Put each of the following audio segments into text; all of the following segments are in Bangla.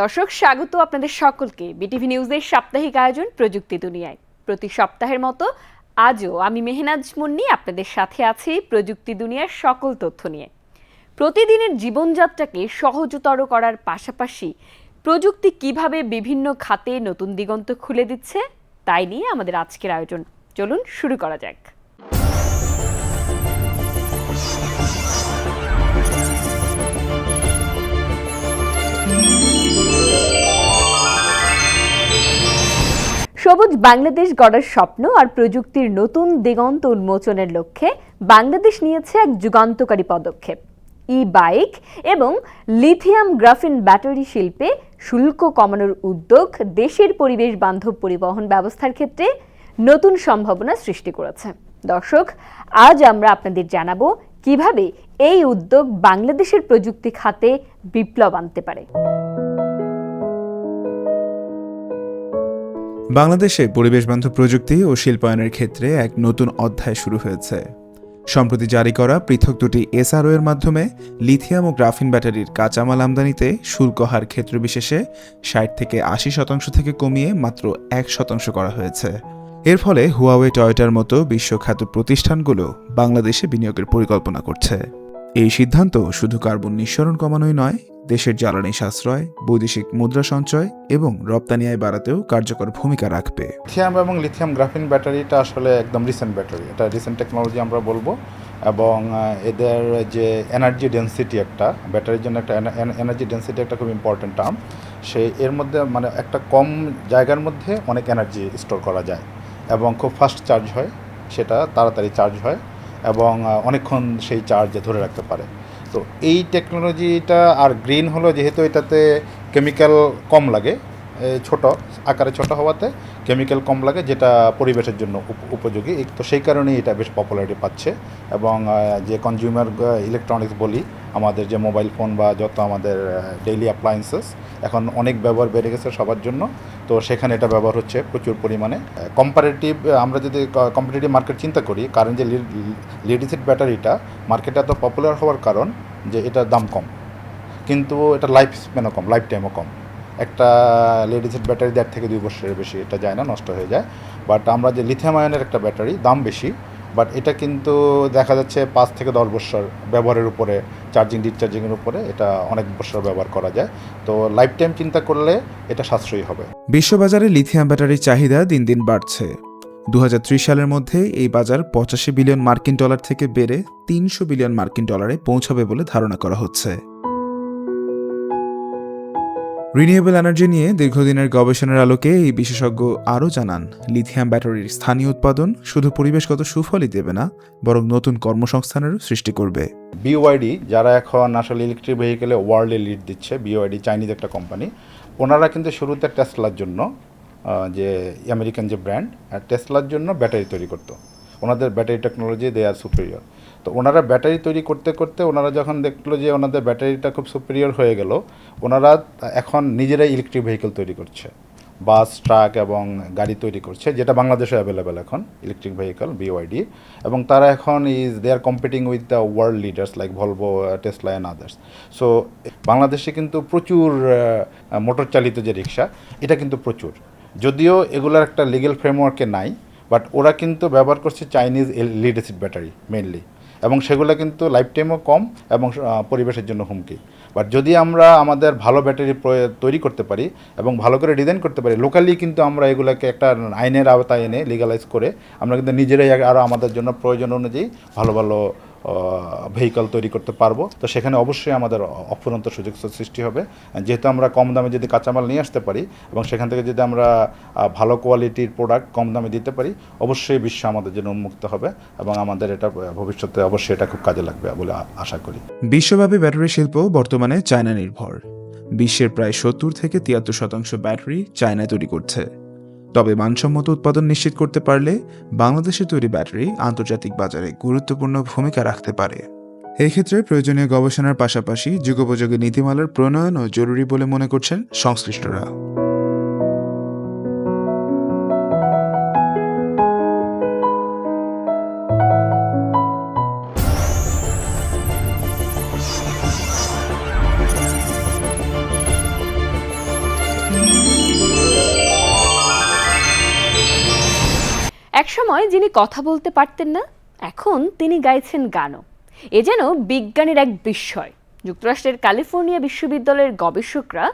দর্শক, স্বাগত আপনাদের সকলকে। বিটিভি নিউজের সাপ্তাহিক আয়োজন প্রযুক্তি দুনিয়ায়। প্রতি সপ্তাহের মতো আজও আমি মেহনাজ মুন্নি আপনাদের সাথে আছি প্রযুক্তি দুনিয়ার সকল তথ্য নিয়ে। প্রতিদিনের জীবনযাত্রাকে সহজতর করার পাশাপাশি প্রযুক্তি কীভাবে বিভিন্ন খাতে নতুন দিগন্ত খুলে দিচ্ছে, তাই নিয়ে আমাদের আজকের আয়োজন। চলুন, শুরু করা যাক। সবুজ বাংলাদেশ গড়ার স্বপ্ন আর প্রযুক্তির নতুন দিগন্ত উন্মোচনের লক্ষ্যে বাংলাদেশ নিয়েছে এক যুগান্তকারী পদক্ষেপ। ই বাইক এবং লিথিয়াম গ্রাফিন ব্যাটারি শিল্পে শুল্ক কমানোর উদ্যোগ দেশের পরিবেশ বান্ধব পরিবহন ব্যবস্থার ক্ষেত্রে নতুন সম্ভাবনা সৃষ্টি করেছে। দর্শক, আজ আমরা আপনাদের জানাব কীভাবে এই উদ্যোগ বাংলাদেশের প্রযুক্তি খাতে বিপ্লব আনতে পারে। বাংলাদেশে পরিবেশবান্ধব প্রযুক্তি ও শিল্পায়নের ক্ষেত্রে এক নতুন অধ্যায় শুরু হয়েছে। সম্প্রতি জারি করা পৃথক দুটি এসআরও এর মাধ্যমে লিথিয়াম ও গ্রাফিন ব্যাটারির কাঁচামাল আমদানিতে শুল্ক হার ক্ষেত্র বিশেষে ষাট থেকে আশি শতাংশ থেকে কমিয়ে মাত্র এক শতাংশ করা হয়েছে। এর ফলে হুয়াওয়ে টয়োটার মতো বিশ্বখ্যাত প্রতিষ্ঠানগুলো বাংলাদেশে বিনিয়োগের পরিকল্পনা করছে। এই সিদ্ধান্ত শুধু কার্বন নিঃসরণ কমানোই নয় দেশের জ্বালানি সাশ্রয়, বৈদেশিক মুদ্রা সঞ্চয় এবং রপ্তানি আয় বাড়াতেও কার্যকর ভূমিকা রাখবে। লিথিয়াম এবং লিথিয়াম গ্রাফিন ব্যাটারিটা আসলে একদম রিসেন্ট ব্যাটারি এটা রিসেন্ট টেকনোলজি আমরা বলব এবং এদের যে এনার্জি ডেন্সিটি একটা ব্যাটারির জন্য একটা এনার্জি ডেন্সিটি একটা খুব ইম্পর্টেন্ট টার্ম সেই এর মধ্যে মানে একটা কম জায়গার মধ্যে অনেক এনার্জি স্টোর করা যায় এবং খুব ফাস্ট চার্জ হয়, সেটা তাড়াতাড়ি চার্জ হয় এবং অনেকক্ষণ সেই চার্জে ধরে রাখতে পারে। তো এই টেকনোলজিটা আর গ্রিন হলো যেহেতু এটাতে কেমিক্যাল কম লাগে। ছোট, আকারে ছোট হওয়াতে কেমিক্যাল কম লাগে, যেটা পরিবেশের জন্য উপ- উপযোগী। তো সেই কারণেই এটা বেশ পপুলারিটি পাচ্ছে। এবং যে কনজিউমার ইলেকট্রনিক্স বলি, আমাদের যে মোবাইল ফোন বা যত আমাদের ডেইলি অ্যাপ্লায়েন্সেস এখন অনেক ব্যবহার বেড়ে গেছে সবার জন্য। তো সেখানে এটা ব্যবহার হচ্ছে প্রচুর পরিমাণে। কম্পারেটিভ আমরা যদি কম্পিটিটিভ মার্কেট চিন্তা করি, কারণ যে লিডিসিড ব্যাটারিটা মার্কেটে এত পপুলার হওয়ার কারণ যে এটার দাম কম। কিন্তু এটা লাইফ স্প্যানও কম লাইফ টাইমও কম। একটা লেডিসের ব্যাটারি দেড় থেকে দুই বছরের বেশি, এটা যায় না, নষ্ট হয়ে যায়। বাট আমরা যে লিথিয়াম আয়নের একটা ব্যাটারি, দাম বেশি বাট এটা কিন্তু দেখা যাচ্ছে পাঁচ থেকে দশ বছর ব্যবহারের উপরে চার্জিং ডিসচার্জিংয়ের উপরে এটা অনেক বছর ব্যবহার করা যায়। তো লাইফ টাইম চিন্তা করলে এটা সাশ্রয়ী হবে। বিশ্ববাজারে লিথিয়াম ব্যাটারির চাহিদা দিন দিন বাড়ছে। দু হাজার ত্রিশ সালের মধ্যে এই বাজার পঁচাশি বিলিয়ন মার্কিন ডলার থেকে বেড়ে তিনশো বিলিয়ন মার্কিন ডলারে পৌঁছাবে বলে ধারণা করা হচ্ছে। রিনিউয়েবল এনার্জি নিয়ে দীর্ঘদিনের গবেষণার আলোকে এই বিশেষজ্ঞ আরও জানান, লিথিয়াম ব্যাটারির স্থানীয় উৎপাদন শুধু পরিবেশগত সুফলই দেবে না, বরং নতুন কর্মসংস্থানেরও সৃষ্টি করবে। বিওয়াইডি যারা এখন আসলে ইলেকট্রিক ভেহিকেলে ওয়ার্ল্ডে লিড দিচ্ছে বিওআইডি চাইনিজ একটা কোম্পানি ওনারা কিন্তু শুরুতে টেসলার জন্য যে আমেরিকান যে ব্র্যান্ড টেসলার জন্য ব্যাটারি তৈরি করতো। ওনাদের battery technology they are superior তো ওনারা ব্যাটারি তৈরি করতে করতে ওনারা যখন দেখল যে ওনাদের ব্যাটারিটা খুব সুপেরিয়র হয়ে গেল, ওনারা এখন নিজেরাই ইলেকট্রিক ভেহিকেল তৈরি করছে। বাস, ট্রাক এবং গাড়ি তৈরি করছে, যেটা বাংলাদেশে অ্যাভেলেবেল এখন ইলেকট্রিক ভেহিকল বিওআইডি এবং তারা এখন is they are competing with the world leaders like Volvo Tesla and others so বাংলাদেশে কিন্তু প্রচুর মোটর চালিত যে রিক্সা, এটা কিন্তু প্রচুর। যদিও এগুলোর একটা লিগেল ফ্রেমওয়ার্কে নাই বাট ওরা কিন্তু ব্যবহার করছে চাইনিজ লিড ব্যাটারি মেনলি এবং সেগুলো কিন্তু লাইফ টাইমও কম এবং পরিবেশের জন্য হুমকি। বাট যদি আমরা আমাদের ভালো ব্যাটারি তৈরি করতে পারি এবং ভালো করে ডিজাইন করতে পারি, লোকালি কিন্তু আমরা এগুলোকে একটা আইনের আওতায় এনে লিগালাইজ করে আমরা কিন্তু নিজেরাই আরও আমাদের জন্য প্রয়োজন অনুযায়ী ভালো ভালো ভেহিকল তৈরি করতে পারব। তো সেখানে অবশ্যই আমাদের অফুরন্ত সুযোগ সৃষ্টি হবে। যেহেতু আমরা কম দামে যদি কাঁচামাল নিয়ে আসতে পারি এবং সেখান থেকে যদি আমরা ভালো কোয়ালিটির প্রোডাক্ট কম দামে দিতে পারি, অবশ্যই বিশ্ব আমাদের জন্য উন্মুক্ত হবে এবং আমাদের এটা ভবিষ্যতে অবশ্যই এটা খুব কাজে লাগবে বলে আশা করি। বিশ্বব্যাপী ব্যাটারি শিল্প বর্তমানে চায়না নির্ভর। বিশ্বের প্রায় সত্তর থেকে তিয়াত্তর শতাংশ ব্যাটারি চায়নায় তৈরি করছে। তবে মানসম্মত উৎপাদন নিশ্চিত করতে পারলে বাংলাদেশে তৈরি ব্যাটারি আন্তর্জাতিক বাজারে গুরুত্বপূর্ণ ভূমিকা রাখতে পারে। এই ক্ষেত্রে প্রয়োজনীয় গবেষণার পাশাপাশি যুগোপযোগী নীতিমালার প্রণয়নও জরুরি বলে মনে করছেন সংশ্লিষ্টরা। একসময় যিনি কথা বলতে পারতেন না, এখন তিনি গাইছেন গানও। এ যেন বিজ্ঞানের এক বিস্ময়। যুক্তরাষ্ট্রের ক্যালিফোর্নিয়া বিশ্ববিদ্যালয়ের গবেষকরা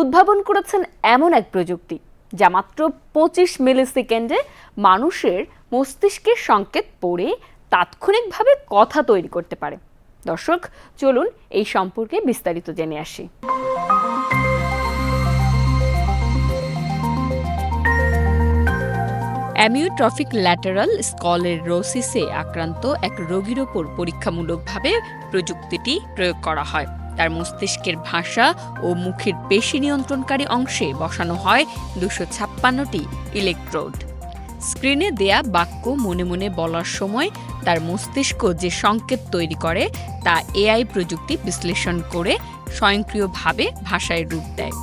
উদ্ভাবন করেছেন এমন এক প্রযুক্তি, যা মাত্র পঁচিশ মিলি সেকেন্ডে মানুষের মস্তিষ্কের সংকেত পড়ে তাৎক্ষণিকভাবে কথা তৈরি করতে পারে। দর্শক, চলুন এই সম্পর্কে বিস্তারিত জেনে আসি। অ্যামিওট্রফিক ল্যাটারাল স্কলেরোসিসে আক্রান্ত এক রোগীর ওপর পরীক্ষামূলকভাবে প্রযুক্তিটি প্রয়োগ করা হয়। তার মস্তিষ্কের ভাষা ও মুখের পেশি নিয়ন্ত্রণকারী অংশে বসানো হয় দুশো ছাপ্পান্নটি ইলেকট্রোড। স্ক্রিনে দেয়া বাক্য মনে মনে বলার সময় তার মস্তিষ্ক যে সংকেত তৈরি করে তা এআই প্রযুক্তি বিশ্লেষণ করে স্বয়ংক্রিয়ভাবে ভাষায় রূপ দেয়।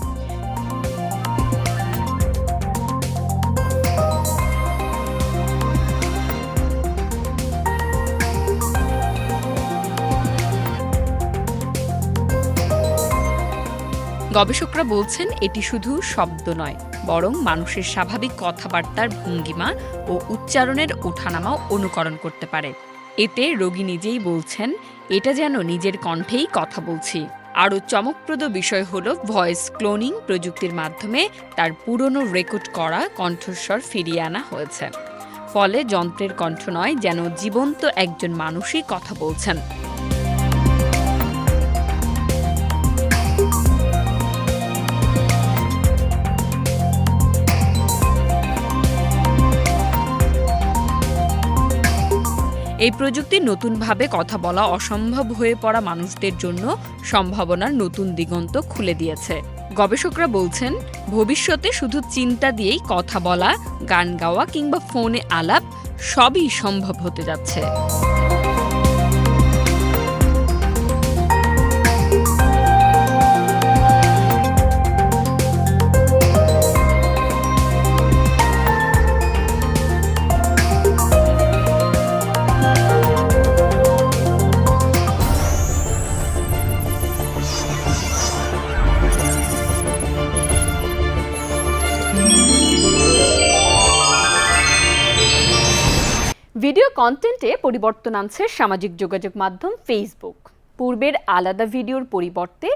গবেষকরা বলছেন, এটি শুধু শব্দ নয়, বরং মানুষের স্বাভাবিক কথাবার্তার ভঙ্গিমা ও উচ্চারণের ওঠানামাও অনুকরণ করতে পারে। এতে রোগী নিজেই বলছেন, এটা যেন নিজের কণ্ঠেই কথা বলছি। আরও চমকপ্রদ বিষয় হল ভয়েস ক্লোনিং প্রযুক্তির মাধ্যমে তার পুরনো রেকর্ড করা কণ্ঠস্বর ফিরিয়ে আনা হয়েছে। ফলে যন্ত্রের কণ্ঠ নয়, যেন জীবন্ত একজন মানুষই কথা বলছেন। এই প্রযুক্তি নতুনভাবে কথা বলা অসম্ভব হয়ে পড়া মানুষদের জন্য সম্ভাবনার নতুন দিগন্ত খুলে দিয়েছে। গবেষকরা বলছেন, ভবিষ্যতে শুধু চিন্তা দিয়েই কথা বলা, গান গাওয়া কিংবা ফোনে আলাপ সবই সম্ভব হতে যাচ্ছে। ভিডিও কন্টেন্টে পরিবর্তন আনছে সামাজিক যোগাযোগ মাধ্যম ফেসবুক পূর্বের আলাদা ভিডিওর পরিবর্তে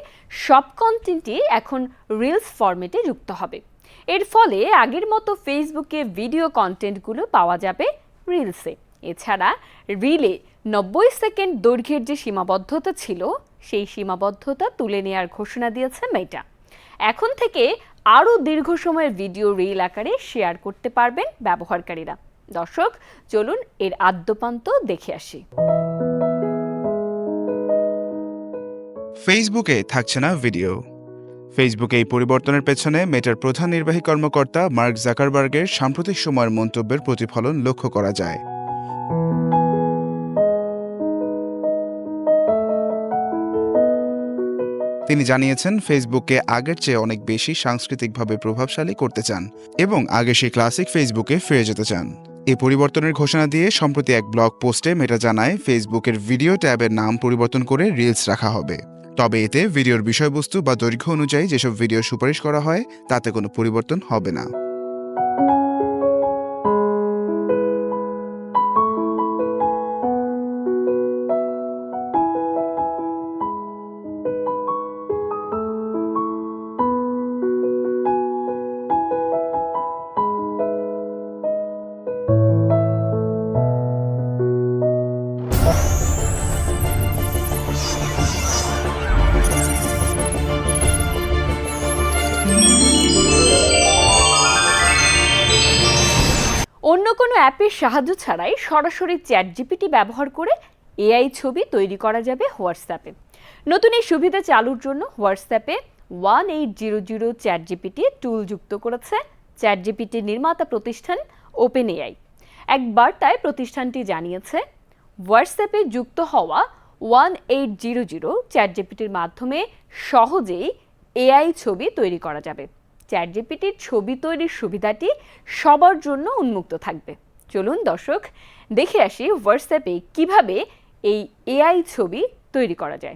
সব কন্টেন্টই এখন রিলস ফরম্যাটে যুক্ত হবে। এর ফলে আগের মতো ফেসবুকে ভিডিও কন্টেন্টগুলো পাওয়া যাবে রিলসে এছাড়া রিলে নব্বই সেকেন্ড দৈর্ঘ্যের যে সীমাবদ্ধতা ছিল, সেই সীমাবদ্ধতা তুলে নেওয়ার ঘোষণা দিয়েছে মেটা এখন থেকে আরও দীর্ঘ সময়ের ভিডিও রিল আকারে শেয়ার করতে পারবেন ব্যবহারকারীরা। দর্শক, চলুন এর আদ্যপান্ত দেখে আসি। ফেসবুকে থাকছে না ভিডিও। ফেসবুকে এই পরিবর্তনের পেছনে মেটার প্রধান নির্বাহী কর্মকর্তা মার্ক জাকারবার্গের সাম্প্রতিক সময়ের মন্তব্যের প্রতিফলন লক্ষ্য করা যায়। তিনি জানিয়েছেন, ফেসবুককে আগের চেয়ে অনেক বেশি সাংস্কৃতিকভাবে প্রভাবশালী করতে চান এবং আগে সেই ক্লাসিক ফেসবুকে ফিরে যেতে চান। এই পরিবর্তনের ঘোষণা দিয়ে সম্প্রতি এক ব্লগ পোস্টে মেটা জানায়, ফেসবুকের ভিডিও ট্যাবের নাম পরিবর্তন করে রিলস রাখা হবে। তবে এতে ভিডিওর বিষয়বস্তু বা দৈর্ঘ্য অনুযায়ী যেসব ভিডিও সুপারিশ করা হয়, তাতে কোনো পরিবর্তন হবে না। অ্যাপের সাহায্য ছাড়াই সরাসরি চ্যাট জিপিটি ব্যবহার করে এআই ছবি তৈরি করা যাবে হোয়াটসঅ্যাপে। নতুন এই সুবিধা চালুর জন্য হোয়াটসঅ্যাপে one eight zero zero chat GPT tool যুক্ত করেছে চ্যাট জিপিটির নির্মাতা প্রতিষ্ঠান ওপেন এআই এক বার্তায় প্রতিষ্ঠানটি জানিয়েছে, হোয়াটসঅ্যাপে যুক্ত হওয়া one eight zero zero chat জিপিটির মাধ্যমে সহজেই এআই ছবি তৈরি করা যাবে। চ্যাট জিপিটির ছবি তৈরির সুবিধাটি সবার জন্য উন্মুক্ত থাকবে। চলুন দর্শক, দেখে আসি হোয়াটসঅ্যাপে কীভাবে এই এআই ছবি তৈরি করা যায়।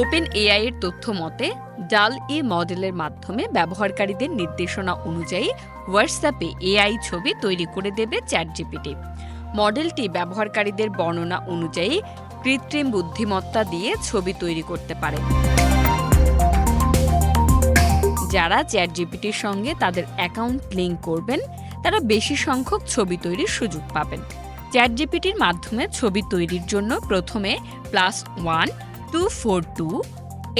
ওপেন এআই এর তথ্য মতে, ডাল ই মডেলের মাধ্যমে ব্যবহারকারীদের নির্দেশনা অনুযায়ী হোয়াটসঅ্যাপে এআই ছবি তৈরি করে দেবে চ্যাট জিপিটি মডেলটি ব্যবহারকারীদের বর্ণনা অনুযায়ী কৃত্রিম বুদ্ধিমত্তা দিয়ে ছবি তৈরি করতে পারে। যারা চ্যাট জিপিটির সঙ্গে তাদের অ্যাকাউন্ট লিঙ্ক করবেন, তারা বেশি সংখ্যক ছবি তৈরির সুযোগ পাবেন। চ্যাট জিপিটির মাধ্যমে ছবি তৈরির জন্য প্রথমে plus one two four two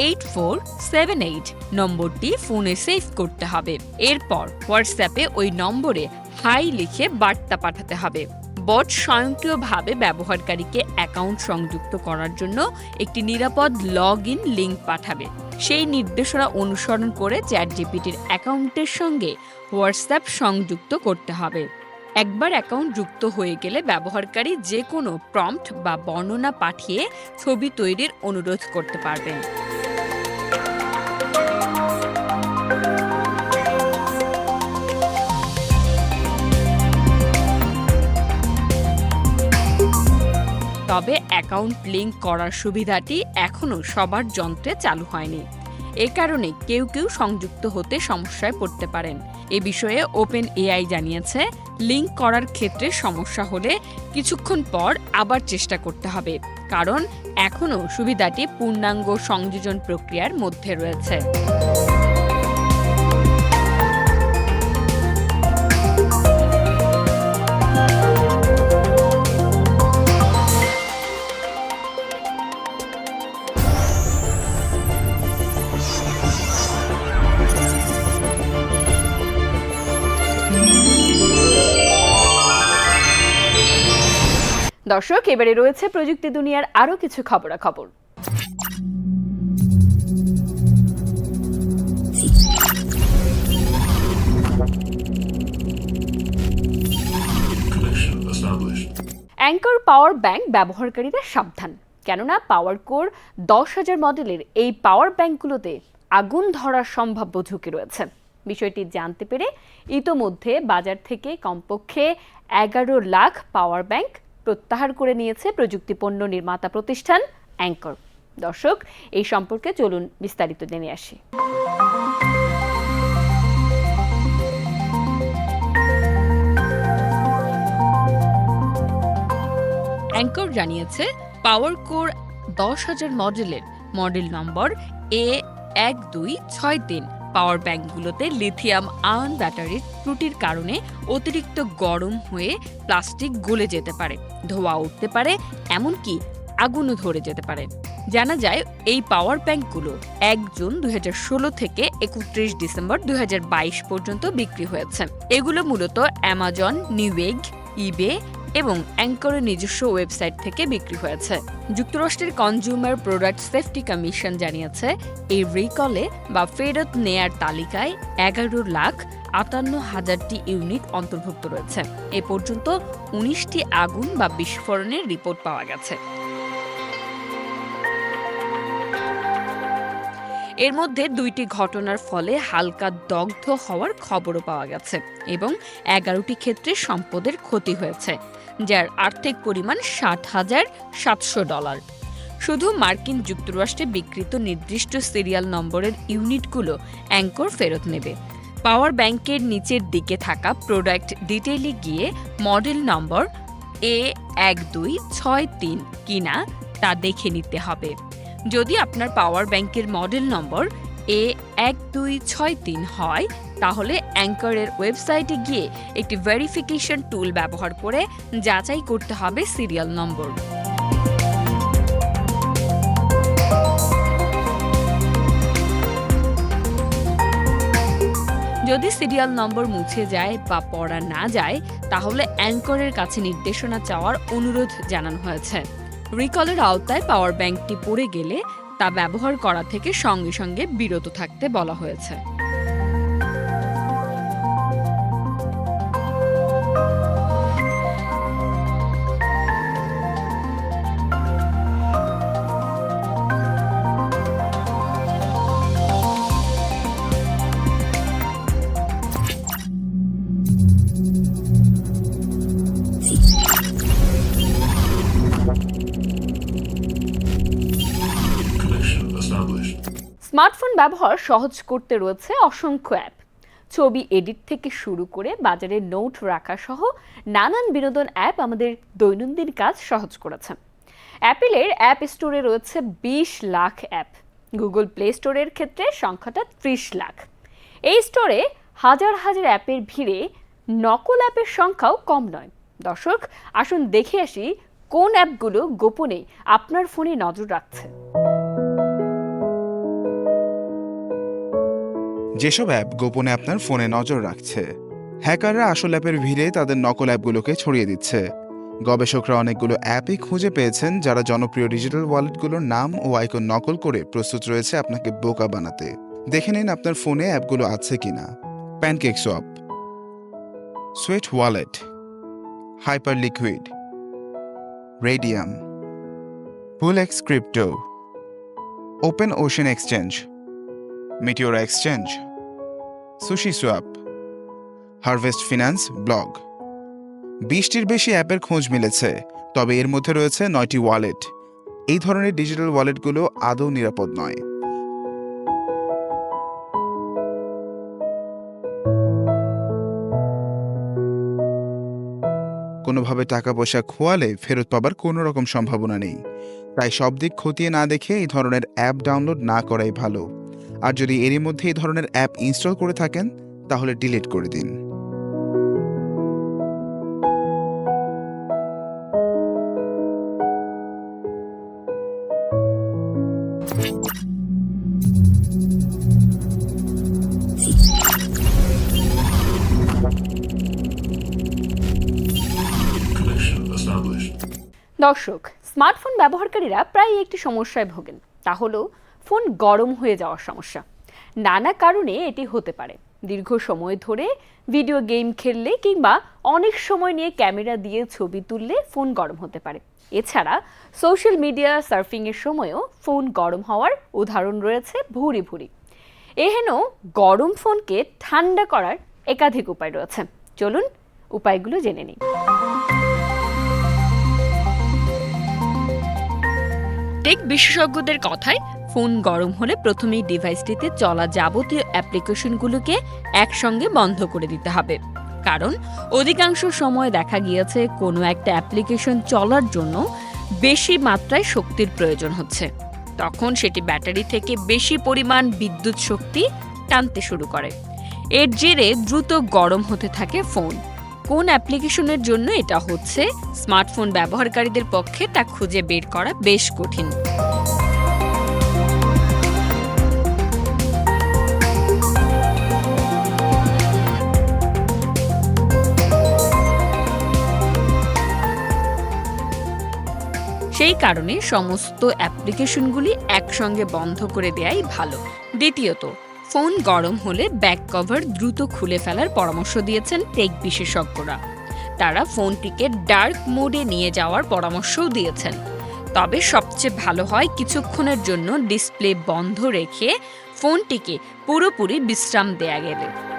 eight four seven eight নম্বরটি ফোনে সেভ করতে হবে। এরপর হোয়াটসঅ্যাপে ওই নম্বরে হাই লিখে বার্তা পাঠাতে হবে। বট স্বয়ংক্রিয়ভাবে ব্যবহারকারীকে অ্যাকাউন্ট সংযুক্ত করার জন্য একটি নিরাপদ লগ ইন লিঙ্ক পাঠাবে। সেই নির্দেশনা অনুসরণ করে চ্যাট জিপিটির অ্যাকাউন্টের সঙ্গে হোয়াটসঅ্যাপ সংযুক্ত করতে হবে। একবার অ্যাকাউন্ট যুক্ত হয়ে গেলে ব্যবহারকারী যে কোনো প্রম্পট বা বর্ণনা পাঠিয়ে ছবি তৈরির অনুরোধ করতে পারবেন। তবে অ্যাকাউন্ট লিংক করার সুবিধাটি এখনও সবার যন্ত্রে চালু হয়নি। এ কারণে কেউ কেউ সংযুক্ত হতে সমস্যায় পড়তে পারেন। এ বিষয়ে ওপেন এআই জানিয়েছে, লিঙ্ক করার ক্ষেত্রে সমস্যা হলে কিছুক্ষণ পর আবার চেষ্টা করতে হবে, কারণ এখনও সুবিধাটি পূর্ণাঙ্গ সংযোজন প্রক্রিয়ার মধ্যে রয়েছে। দর্শক, এবারে রয়েছে প্রযুক্তি দুনিয়ার আরও কিছু খবরাখবর। অ্যাঙ্কর পাওয়ার ব্যাংক ব্যবহারকারীরা সাবধান। কেননা পাওয়ার কোর দশ হাজার মডেলের এই পাওয়ার ব্যাংকগুলোতে আগুন ধরার সম্ভাব্য ঝুঁকি রয়েছে। বিষয়টি জানতে পেরে ইতোমধ্যে বাজার থেকে কমপক্ষে এগারো লাখ পাওয়ার ব্যাংক প্রত্যাহার করে নিয়েছে প্রযুক্তি পণ্য নির্মাতা প্রতিষ্ঠান অ্যাঙ্কর। দর্শক, এই সম্পর্কে চলুন বিস্তারিত জেনে আসি। অ্যাঙ্কর জানিয়েছে, পাওয়ার কোর দশ হাজার মডেলের মডেল নম্বর এ এক দুই ছয় তিন। পাওয়ার ব্যাংকগুলোতে লিথিয়াম আয়ন ব্যাটারির ত্রুটির কারণে অতিরিক্ত গরম হয়ে প্লাস্টিক গলে যেতে পারে, ধোয়া উঠতে পারে, এমনকি আগুনও ধরে যেতে পারে। জানা যায়, এই পাওয়ার ব্যাংকগুলো এক জুন দুই হাজার ষোলো থেকে একত্রিশ ডিসেম্বর দুই হাজার বাইশ পর্যন্ত বিক্রি হয়েছে। এগুলো মূলত অ্যামাজন নিউয়েগ ইবে এবং অ্যাঙ্করের নিজস্ব ওয়েবসাইট থেকে বিক্রি হয়েছে। যুক্তরাষ্ট্রের কনজিউমার প্রোডাক্ট সেফটি কমিশন জানিয়েছে, এই রিকলে বা ফেরত নেয়ার তালিকায় এগারো লাখ আটান্ন হাজারটি ইউনিট অন্তর্ভুক্ত রয়েছে। এ পর্যন্ত উনিশটি আগুন বা বিস্ফোরণের রিপোর্ট পাওয়া গেছে। এর মধ্যে দুইটি ঘটনার ফলে হালকা দগ্ধ হওয়ার খবরও পাওয়া গেছে এবং এগারোটি ক্ষেত্রে সম্পদের ক্ষতি হয়েছে। যার আর্থিক পরিমাণ ষাট হাজার সাতশো ডলার। শুধু মার্কিন যুক্তরাষ্ট্রে বিক্রিত নির্দিষ্ট সিরিয়াল নম্বরের ইউনিটগুলো অ্যাঙ্কর ফেরত নেবে। পাওয়ার ব্যাংকের নিচের দিকে থাকা প্রোডাক্ট ডিটেইলে গিয়ে মডেল নম্বর এ এক দুই ছয় তিন কিনা তা দেখে নিতে হবে। যদি আপনার পাওয়ার ব্যাংকের মডেল নম্বর এ এক দুই ছয় তিন হয়, তাহলে অ্যাঙ্কারের ওয়েবসাইটে গিয়ে একটি ভেরিফিকেশন টুল ব্যবহার করে যাচাই করতে হবে সিরিয়াল নম্বর। যদি সিরিয়াল নম্বর মুছে যায় বা পড়া না যায়, তাহলে অ্যাঙ্করের কাছে নির্দেশনা চাওয়ার অনুরোধ জানানো হয়েছে। রিকলের আওতায় পাওয়ার ব্যাংকটি পড়ে গেলে তা ব্যবহার করা থেকে সঙ্গে সঙ্গে বিরত থাকতে বলা হয়েছে। Established. স্মার্টফোন ব্যবহার সহজ করতে রয়েছে অসংখ্য অ্যাপ। ছবি এডিট থেকে শুরু করে বাজারে নোট রাখা সহ নানান বিনোদন অ্যাপ আমাদের দৈনন্দিন কাজ সহজ করেছে। অ্যাপেলের অ্যাপ স্টোরে রয়েছে বিশ লাখ অ্যাপ। গুগল প্লে স্টোরের ক্ষেত্রে সংখ্যাটা ত্রিশ লাখ। এই স্টোরে হাজার হাজার অ্যাপের ভিড়ে নকল অ্যাপের সংখ্যাও কম নয়। দর্শক, আসুন দেখে আসি কোন অ্যাপগুলো গোপনে আপনার ফোনে নজর রাখছে। যেসব অ্যাপ গোপনে আপনার ফোনে নজর রাখছে। হ্যাকাররা আসল অ্যাপের ভিড়ে তাদের নকল অ্যাপগুলোকে ছড়িয়ে দিচ্ছে। গবেষকরা অনেকগুলো অ্যাপই খুঁজে পেয়েছেন যারা জনপ্রিয় ডিজিটাল ওয়ালেটগুলোর নাম ও আইকন নকল করে প্রস্তুত রয়েছে আপনাকে বোকা বানাতে। দেখে নিন আপনার ফোনে অ্যাপগুলো আছে কিনা। PancakeSwap Sweet Wallet. Hyperliquid Raydium. Pulex crypto. OpenOcean exchange. Meteora exchange. SushiSwap Harvest Finance blog বিশটির বেশি অ্যাপের খোঁজ মিলেছে, তবে এর মধ্যে রয়েছে নয়টি ওয়ালেট এই ধরনের ডিজিটাল ওয়ালেটগুলো আদৌ নিরাপদ নয়। কোনোভাবে টাকা পয়সা খোয়ালে ফেরত পাবার কোনো রকম সম্ভাবনা নেই। তাই সব দিক খতিয়ে না দেখে এই ধরনের অ্যাপ ডাউনলোড না করাই ভালো। আর যদি এরই মধ্যে এই ধরনের অ্যাপ ইনস্টল করে থাকেন তাহলে ডিলিট করে দিন। দর্শক স্মার্টফোন ব্যবহারকারীরা প্রায় একটি সমস্যায় ভোগেন। তা হলো ফোন গরম হয়ে যাওয়ার সমস্যা। নানা কারণে এটি হতে পারে। দীর্ঘ সময় ধরে ভিডিও গেম খেললে কিংবা অনেক সময় নিয়ে ক্যামেরা দিয়ে ছবি তুললে ফোন গরম হতে পারে। এছাড়া সোশ্যাল মিডিয়া সার্ফিংয়ের সময়ও ফোন গরম হওয়ার উদাহরণ রয়েছে ভুরি ভুরি। এহেন গরম ফোনকে ঠান্ডা করার একাধিক উপায় রয়েছে। চলুন উপায়গুলো জেনে নিই। টেক বিশেষজ্ঞদের কথায় ফোন গরম হলে প্রথমেই ডিভাইসটিতে চলা যাবতীয় অ্যাপ্লিকেশনগুলোকে একসঙ্গে বন্ধ করে দিতে হবে। কারণ অধিকাংশ সময় দেখা গিয়েছে কোনো একটা অ্যাপ্লিকেশন চলার জন্য বেশি মাত্রায় শক্তির প্রয়োজন হচ্ছে। তখন সেটি ব্যাটারি থেকে বেশি পরিমাণ বিদ্যুৎ শক্তি টানতে শুরু করে। এর জেরে দ্রুত গরম হতে থাকে ফোন। কোন অ্যাপ্লিকেশনের জন্য এটা হচ্ছে, স্মার্টফোন ব্যবহারকারীদের পক্ষে তা খুঁজে বের করা বেশ কঠিন। সেই কারণে সমস্ত অ্যাপ্লিকেশনগুলি একসঙ্গে বন্ধ করে দেয়াই ভালো। দ্বিতীয়ত, ফোন গরম হলে ব্যাক কভার দ্রুত খুলে ফেলার পরামর্শ দিয়েছেন টেক বিশেষজ্ঞরা। তারা ফোনটিকে ডার্ক মোডে নিয়ে যাওয়ার পরামর্শও দিয়েছেন। তবে সবচেয়ে ভালো হয় কিছুক্ষণের জন্য ডিসপ্লে বন্ধ রেখে ফোনটিকে পুরোপুরি বিশ্রাম দেয়া গেলে।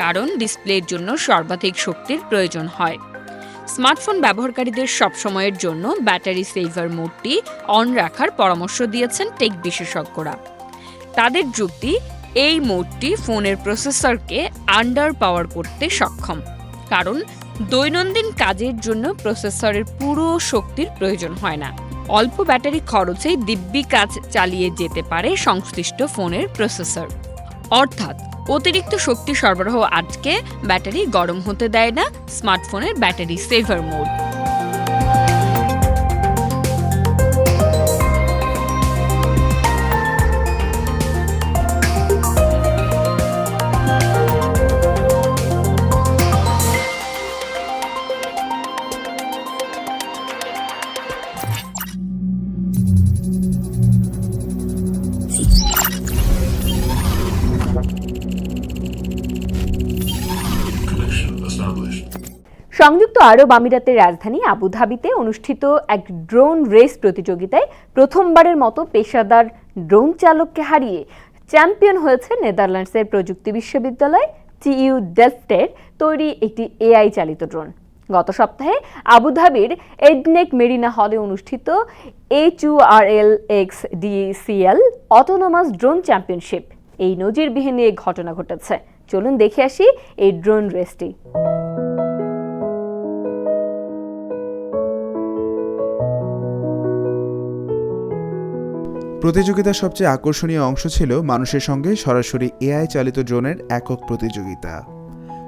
কারণ ডিসপ্লের জন্য সর্বাধিক শক্তির প্রয়োজন হয়। স্মার্টফোন ব্যবহারকারীদের সবসময়ের জন্য ব্যাটারি সেভার মোডটি অন রাখার পরামর্শ দিয়েছেন টেক বিশেষজ্ঞরা। তাদের যুক্তি, এই মোডটি ফোনের প্রসেসরকে আন্ডার পাওয়ার করতে সক্ষম, কারণ দৈনন্দিন কাজের জন্য প্রসেসরের পুরো শক্তির প্রয়োজন হয় না। অল্প ব্যাটারি খরচেই দিব্যি কাজ চালিয়ে যেতে পারে সংশ্লিষ্ট ফোনের প্রসেসর। অর্থাৎ অতিরিক্ত শক্তি সরবরাহ আটকে ব্যাটারি গরম হতে দেয় না স্মার্টফোনের ব্যাটারি সেভার মোড। আরব আমিরাতের রাজধানী আবুধাবিতে অনুষ্ঠিত এক ড্রোন রেস প্রতিযোগিতায় প্রথমবারের মতো পেশাদার ড্রোন চালককে হারিয়ে চ্যাম্পিয়ন হয়েছে নেদারল্যান্ডসের প্রযুক্তি বিশ্ববিদ্যালয় টিইউ ডেলফটের তৈরি একটি এআই চালিত ড্রোন। গত সপ্তাহে আবুধাবির এডনেক মেরিনা হলে অনুষ্ঠিত H X DCL autonomous drone championship. এই নজিরবিহীন ঘটনা ঘটেছে। চলুন দেখে আসি এই ড্রোন রেসটি। প্রতিযোগিতার সবচেয়ে আকর্ষণীয় অংশ ছিল মানুষের সঙ্গে সরাসরি এআই চালিত ড্রোনের একক প্রতিযোগিতা।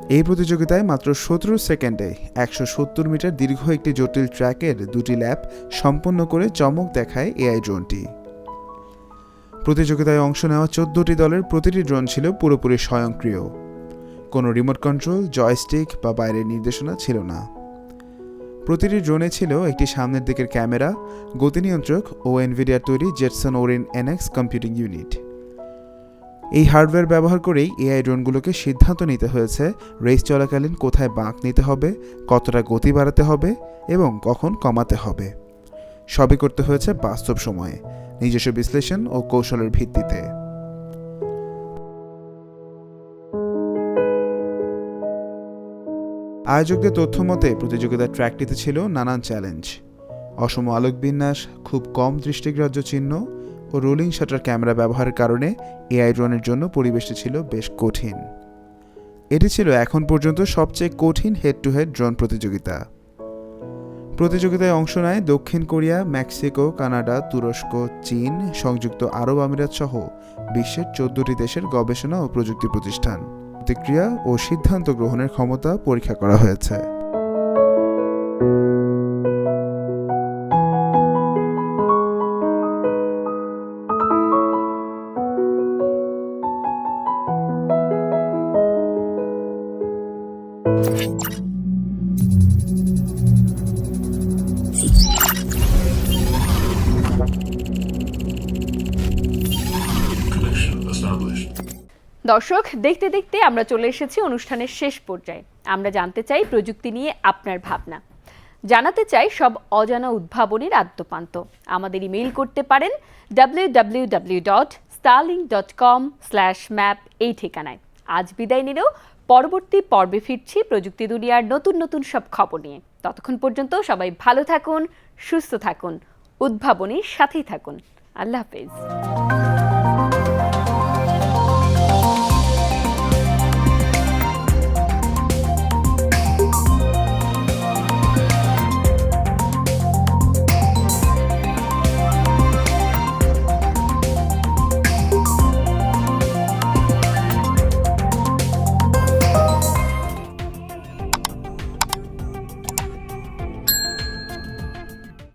এই প্রতিযোগিতায় মাত্র সতেরো সেকেন্ডে একশো সত্তর মিটার দীর্ঘ একটি জটিল ট্র্যাকের দুটি ল্যাপ সম্পন্ন করে চমক দেখায় এআই ড্রোনটি। প্রতিযোগিতায় অংশ নেওয়া চোদ্দটি দলের প্রতিটি ড্রোন ছিল পুরোপুরি স্বয়ংক্রিয়। কোনো রিমোট কন্ট্রোল, জয়স্টিক বা বাইরের নির্দেশনা ছিল না। প্রতিটি ড্রোনে ছিল একটি সামনের দিকের ক্যামেরা, গতি নিয়ন্ত্রক ও এনভিডিয়ার তৈরি Jetson Orin NX computing unit এই হার্ডওয়্যার ব্যবহার করেই এআই ড্রোনগুলোকে সিদ্ধান্ত নিতে হয়েছে রেস চলাকালীন কোথায় বাঁক নিতে হবে, কতটা গতি বাড়াতে হবে এবং কখন কমাতে হবে। সবই করতে হয়েছে বাস্তব সময়ে, নিজস্ব বিশ্লেষণ ও কৌশলের ভিত্তিতে। আয়োজকদের তথ্য মতে, প্রতিযোগিতার ট্র্যাকটিতে ছিল নানান চ্যালেঞ্জ। অসম আলোক বিন্যাস, খুব কম দৃষ্টিগ্রাহ্য চিহ্ন ও রোলিং শাটার ক্যামেরা ব্যবহারের কারণে এআই ড্রোনের জন্য পরিবেশটি ছিল বেশ কঠিন। এটি ছিল এখন পর্যন্ত সবচেয়ে কঠিন হেড টু হেড ড্রোন প্রতিযোগিতা। প্রতিযোগিতায় অংশ নেয় দক্ষিণ কোরিয়া, মেক্সিকো, কানাডা, তুরস্ক, চীন, সংযুক্ত আরব আমিরাত সহ বিশ্বের চোদ্দটি দেশের গবেষণা ও প্রযুক্তি প্রতিষ্ঠান। প্রতিক্রিয়া ও সিদ্ধান্ত গ্রহণের ক্ষমতা পরীক্ষা করা হয়েছে। দর্শক, দেখতে দেখতে আমরা চলে এসেছি অনুষ্ঠানের শেষ পর্যায়ে। আমরা জানতে চাই প্রযুক্তি নিয়ে আপনার ভাবনা। জানাতে চাই সব অজানা উদ্ভাবনের আদ্যপান্ত। আমাদের ইমেইল করতে পারেন W W dot dot com slash map এই ঠিকানায়। আজ বিদায় নিলেও পরবর্তী পর্বে ফিরছি প্রযুক্তি দুনিয়ার নতুন নতুন সব খবর নিয়ে। ততক্ষণ পর্যন্ত সবাই ভালো থাকুন, সুস্থ থাকুন, উদ্ভাবনীর সাথেই থাকুন। আল্লাহ হাফেজ।